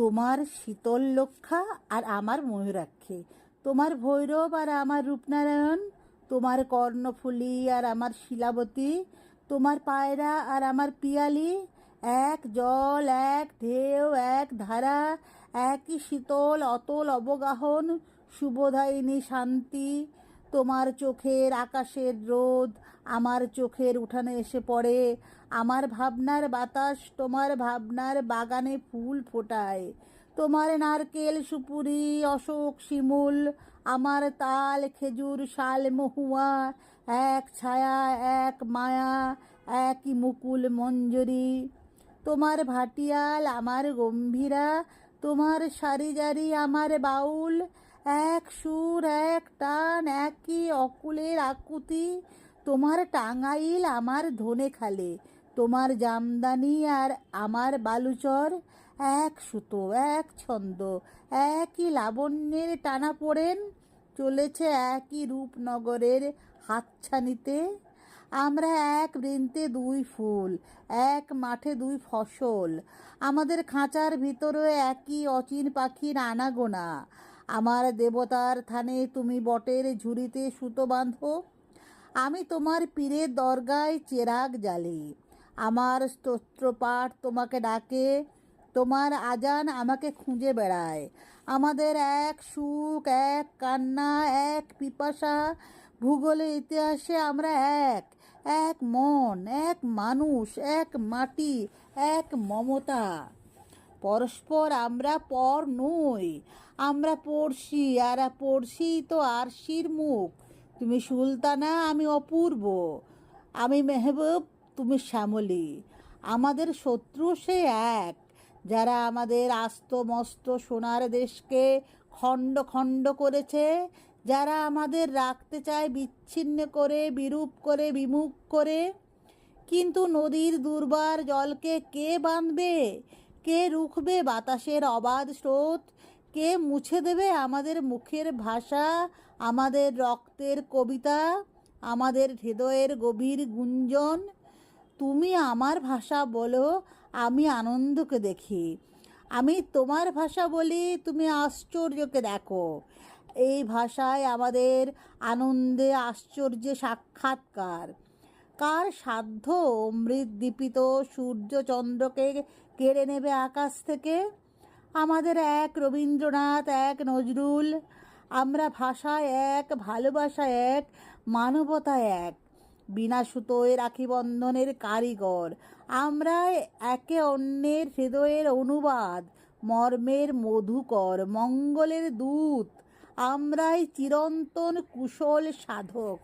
তোমার শীতল লক্ষা আর আমার ময়ূরাক্ষী। তোমার ভৈরব আর আমার রূপনারায়ণ, তোমার কর্ণফুলি আর আমার শিলাবতী, তোমার পায়রা আর আমার পিয়ালি, এক জল, এক ঢেউ, এক ধারা, একই শীতল, অতল অবগাহন, শুভদায়িনী শান্তি তোমার চোখের আকাশের রোদ, আমার চোখের উঠানে এসে পড়ে। আমার ভাবনার বাতাস তোমার ভাবনার বাগানে ফুল ফোটায়। তোমার নারকেল, সুপুরি, অশোক, শিমুল, আমার তাল, খেজুর, শাল, মহুয়া, এক ছায়া, এক মায়া, একই মুকুল, মঞ্জরি। তোমার ভাটিয়াল, আমার গম্ভীরা, তোমার সারি জারি, আমার বাউল এক সুর, এক টান, একই অকুলের আকুতি। তোমার টাঙ্গাইল আমার ধনে খালে, তোমার জামদানি আর আমার বালুচর। এক সুতো, এক ছন্দ, একই লাবণ্যের টানা পড়েন। চলেছে একই রূপনগরের হাতছানিতে। আমরা এক বৃন্তে দুই ফুল, এক মাঠে দুই ফসল। আমাদের খাঁচার ভিতরে একই অচিন পাখির আনাগোনা। আমার দেবতার থানে তুমি বটের ঝুড়িতে সুতো বাঁধো। আমি তোমার পীরের দরগায় চেরাগ জ্বালি। আমার স্তোত্রপাঠ তোমাকে ডাকে, তোমার আজান আমাকে খুঁজে বেড়ায়। আমাদের এক সুখ, এক কান্না, এক পিপাসা, ভূগোলে ইতিহাসে আমরা এক। এক মন, এক মানুষ, এক মাটি, এক মমতা। পরস্পর আমরা পর নই। আমরা পড়শি আর পড়শি তো আরশির মুখ। তুমি সুলতানা, আমি অপূর্ব। আমি মেহবুব, তুমি শ্যামলী। আমাদের শত্রু সে এক, যারা আমাদের আস্ত মস্ত সোনার দেশকে খণ্ড খণ্ড করেছে, যারা আমাদের রাখতে চায় বিচ্ছিন্ন করে, বিরূপ করে, বিমুখ করে। কিন্তু নদীর দুর্বার জলকে কে বাঁধবে? কে রুখবে বাতাসের অবাধ স্রোত? কে মুছে দেবে আমাদের মুখের ভাষা? আমাদের রক্তের কবিতা? আমাদের হৃদয়ের গভীর গুঞ্জন? তুমি আমার ভাষা বলো, আমি আনন্দকে দেখি। আমি তোমার ভাষা বলি, তুমি আশ্চর্যকে দেখো। এই ভাষায় আমাদের আনন্দে আশ্চর্যে সাক্ষাৎকার। কার সাধ্য অমৃত দীপিত সূর্যচন্দ্রকে কেড়ে নেবে আকাশ থেকে? আমাদের এক রবীন্দ্রনাথ, এক নজরুল, আমরা ভাষায় এক ভালোবাসা এক মানবতা এক, বিনা সুতোয় রাখি বন্ধনের কারিগর। আমরা একে অন্যের হৃদয়ের অনুবাদ, মর্মের মধুকর, মঙ্গলের দূত। আমরাই চিরন্তন কুশল সাধক।